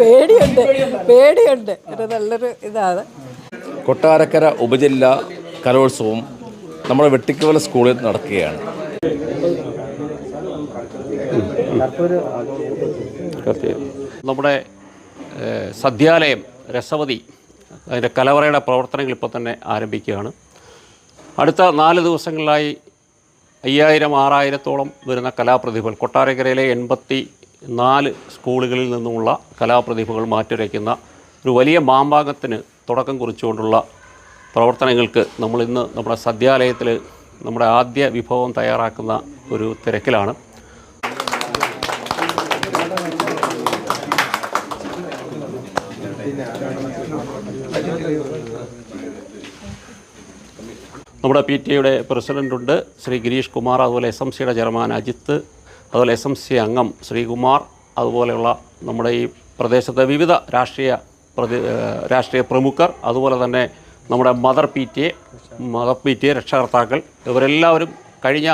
പേടിയുണ്ട്. പേടിയുണ്ട്. ഒരു നല്ലൊരു ഇതാണ്. കൊട്ടാരക്കര ഉപജില്ല കലോത്സവം നമ്മുടെ വെട്ടിക്കവല സ്കൂളിൽ നടക്കുകയാണ്. നമ്മുടെ സദ്യാലയം രസവതി അതിന്റെ കലവറയുടെ പ്രവർത്തനങ്ങൾ ഇപ്പോൾ തന്നെ ആരംഭിക്കുകയാണ്. അടുത്ത നാല് ദിവസങ്ങളിലായി അയ്യായിരം ആറായിരത്തോളം വരുന്ന കലാപ്രതിഭകൾ. കൊട്ടാരക്കരയിലെ എൺപത്തി നാല് സ്കൂളുകളിൽ നിന്നുമുള്ള കലാപ്രതിഭകൾ മാറ്റുരയ്ക്കുന്ന ഒരു വലിയ മാമ്പാകത്തിന് തുടക്കം കുറിച്ചുകൊണ്ടുള്ള പ്രവർത്തനങ്ങൾക്ക് നമ്മളിന്ന് നമ്മുടെ സദ്യാലയത്തിൽ നമ്മുടെ ആദ്യ വിഭവം തയ്യാറാക്കുന്ന ഒരു തിരക്കിലാണ്. നമ്മുടെ പി ടി എയുടെ പ്രസിഡന്റുണ്ട് ശ്രീ ഗിരീഷ് കുമാർ അതുപോലെ എസ് എം സിയുടെ ചെയർമാൻ അജിത്ത് അതുപോലെ എസ് എം സി അംഗം ശ്രീകുമാർ അതുപോലെയുള്ള നമ്മുടെ ഈ പ്രദേശത്തെ വിവിധ രാഷ്ട്രീയ പ്രതി രാഷ്ട്രീയ പ്രമുഖർ അതുപോലെ തന്നെ നമ്മുടെ mother P T A mother P T A രക്ഷകർത്താക്കൾ ഇവരെല്ലാവരും കഴിഞ്ഞ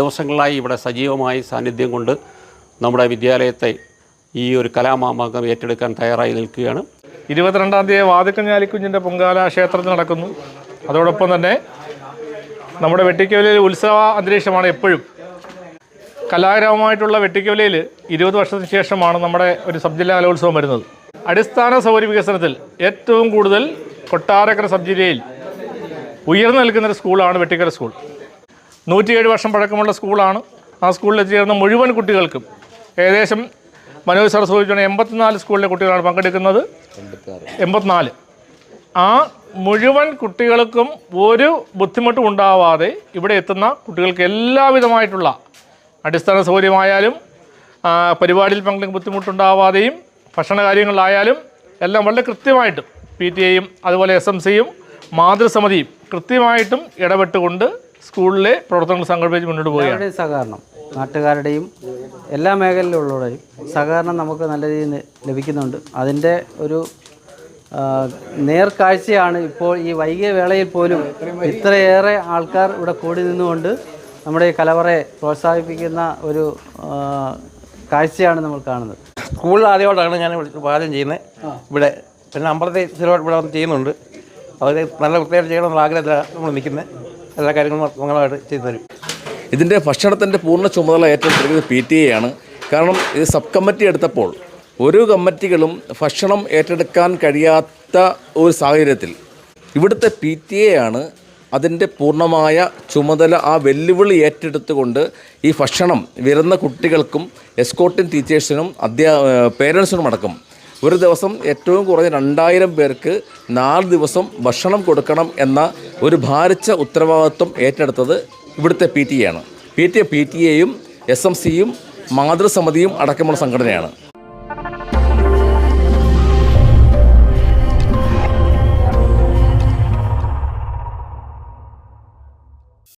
ദിവസങ്ങളായി ഇവിടെ സജീവമായി സാന്നിധ്യം കൊണ്ട് നമ്മുടെ വിദ്യാലയത്തെ ഈ ഒരു കലാമാമാങ്കം ഏറ്റെടുക്കാൻ തയ്യാറായി നിൽക്കുകയാണ്. ഇരുപത്തിരണ്ടാം തീയതി വാതിക്കഞ്ഞാലിക്കുഞ്ഞിന്റെ പൊങ്കാല ക്ഷേത്രത്തിൽ നടക്കുന്നു. അതോടൊപ്പം തന്നെ നമ്മുടെ വെട്ടിക്കവലിൽ ഉത്സവ അന്തരീക്ഷമാണ് എപ്പോഴും. കലാഗ്രാമമായിട്ടുള്ള വെട്ടിക്കവലയിൽ ഇരുപത് വർഷത്തിന് ശേഷമാണ് നമ്മുടെ ഒരു സബ് ജില്ലാ കലോത്സവം വരുന്നത്. അടിസ്ഥാന സൗകര്യ വികസനത്തിൽ ഏറ്റവും കൂടുതൽ കൊട്ടാരക്കര സബ് ജില്ലയിൽ ഉയർന്നു നിൽക്കുന്ന ഒരു സ്കൂളാണ് വെട്ടിക്കര സ്കൂൾ. നൂറ്റിയേഴ് വർഷം പഴക്കമുള്ള സ്കൂളാണ്. ആ സ്കൂളിൽ എത്തിച്ചേർന്ന മുഴുവൻ കുട്ടികൾക്കും ഏകദേശം മനോജ് സാർ സൂചിപ്പിച്ചാണ് എൺപത്തിനാല് സ്കൂളിലെ കുട്ടികളാണ് പങ്കെടുക്കുന്നത്. എൺപത്തിനാല്. ആ മുഴുവൻ കുട്ടികൾക്കും ഒരു ബുദ്ധിമുട്ടും ഉണ്ടാവാതെ ഇവിടെ എത്തുന്ന കുട്ടികൾക്ക് എല്ലാവിധമായിട്ടുള്ള അടിസ്ഥാന സൗകര്യമായാലും പരിപാടിയിൽ പങ്കെടുക്കുന്ന ബുദ്ധിമുട്ടുണ്ടാവാതെയും ഭക്ഷണ കാര്യങ്ങളിലായാലും എല്ലാം വളരെ കൃത്യമായിട്ടും പി ടി എയും അതുപോലെ എസ് എം സിയും മാതൃസമിതിയും കൃത്യമായിട്ടും ഇടപെട്ടുകൊണ്ട് സ്കൂളിലെ പ്രവർത്തനങ്ങൾ സംഘടിപ്പിച്ച് മുന്നോട്ട് എല്ലാവരുടെയും സഹകരണം നാട്ടുകാരുടെയും എല്ലാ മേഖലയിലുള്ളവരുടെയും സഹകരണം നമുക്ക് നല്ല രീതിയിൽ ലഭിക്കുന്നുണ്ട്. അതിന്റെ ഒരു നേർക്കാഴ്ചയാണ് ഇപ്പോൾ ഈ വൈകിയ വേളയിൽ പോലും ഇത്രയേറെ ആൾക്കാർ ഇവിടെ കൂടി നിന്നുകൊണ്ട് നമ്മുടെ ഈ കലവറയെ പ്രോത്സാഹിപ്പിക്കുന്ന ഒരു കാഴ്ചയാണ് നമ്മൾ കാണുന്നത്. സ്കൂളിൽ ആദ്യമായിട്ടാണ് ഞാൻ പാചകം ചെയ്യുന്നത്. ഇവിടെ പിന്നെ അമ്പലത്തിൽ സ്ഥിരമായിട്ട് ഇവിടെ വന്ന് ചെയ്യുന്നുണ്ട്. അവർ നല്ല വൃത്തിയായിട്ട് ചെയ്യണമെന്നുള്ള ആഗ്രഹത്തിലാണ് നമ്മൾ നിൽക്കുന്നത്. എല്ലാ കാര്യങ്ങളും മംഗളമായിട്ട് ചെയ്തു തരും. ഇതിന്റെ ഭക്ഷണത്തിന്റെ പൂർണ ചുമതല ഏറ്റെടുത്തിരിക്കുന്നത് പി ടി എ ആണ്. കാരണം ഇത് സബ് കമ്മിറ്റി എടുത്തപ്പോൾ ഒരു കമ്മിറ്റികളും ഭക്ഷണം ഏറ്റെടുക്കാൻ കഴിയാത്ത ഒരു സാഹചര്യത്തിൽ ഇവിടുത്തെ പി ടി എ ആണ് അതിന്റെ പൂർണമായ ചുമതല ആ വെല്ലുവിളി ഏറ്റെടുത്തുകൊണ്ട് ഈ ഭക്ഷണം വരുന്ന കുട്ടികൾക്കും എസ്കോട്ടിൻ ടീച്ചേഴ്സിനും അധ്യാ പേരൻസിനും അടക്കം ഒരു ദിവസം ഏറ്റവും കുറഞ്ഞ രണ്ടായിരം പേർക്ക് നാല് ദിവസം ഭക്ഷണം കൊടുക്കണം എന്ന ഒരു ഭാരിച്ച ഉത്തരവാദിത്വം ഏറ്റെടുത്തത് ഇവിടുത്തെ പി ടി എ ആണ്. പി ടി പി ടി എയും എസ് എം സിയും മാതൃസമിതിയും അടക്കമുള്ള സംഘടനയാണ്.